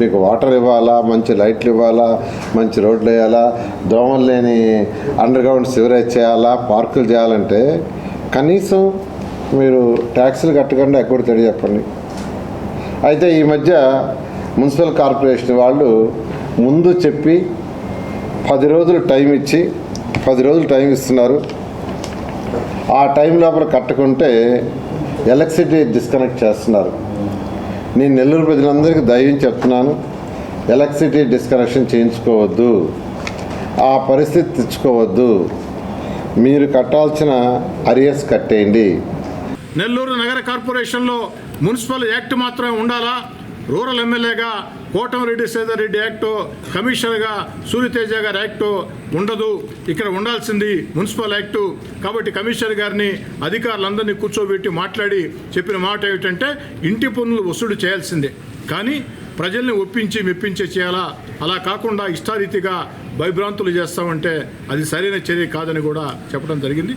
మీకు వాటర్ ఇవ్వాలా మంచి లైట్లు ఇవ్వాలా మంచి రోడ్లు వేయాలా దోమలు లేని అండర్ గ్రౌండ్ సివరేజ్ చేయాలా పార్కులు చేయాలంటే కనీసం మీరు ట్యాక్సులు కట్టకుండా ఎక్కడ తెడి చెప్పండి. అయితే ఈ మధ్య మున్సిపల్ కార్పొరేషన్ వాళ్ళు ముందు చెప్పి పది రోజులు టైం ఇచ్చి పది రోజులు టైం ఇస్తున్నారు. ఆ టైం లోపల కట్టకుంటే ఎలక్ట్రిసిటీ డిస్కనెక్ట్ చేస్తున్నారు. నేను నెల్లూరు ప్రజలందరికీ దయ్యం చెప్తున్నాను. ఎలక్ట్రిసిటీ డిస్కనెక్షన్ చేయించుకోవద్దు. ఆ పరిస్థితి తెచ్చుకోవద్దు. మీరు కట్టాల్సిన అరియర్స్ కట్టేయండి. నెల్లూరు నగర కార్పొరేషన్లో మున్సిపల్ యాక్ట్ మాత్రమే ఉండాలా? రూరల్ ఎమ్మెల్యేగా కోటమిరెడ్డి సేదర్ రెడ్డి యాక్టు కమిషనర్గా సూర్యతేజ గారి యాక్టు ఉండదు. ఇక్కడ ఉండాల్సింది మున్సిపల్ యాక్టు. కాబట్టి కమిషనర్ గారిని అధికారులందరినీ కూర్చోబెట్టి మాట్లాడి చెప్పిన మాట ఏమిటంటే ఇంటి పన్నులు వసూలు చేయాల్సిందే. కానీ ప్రజల్ని ఒప్పించి మెప్పించే చేయాలా? అలా కాకుండా ఇష్టారీతిగా భయభ్రాంతులు చేస్తామంటే అది సరైన చర్య కాదని కూడా చెప్పడం జరిగింది.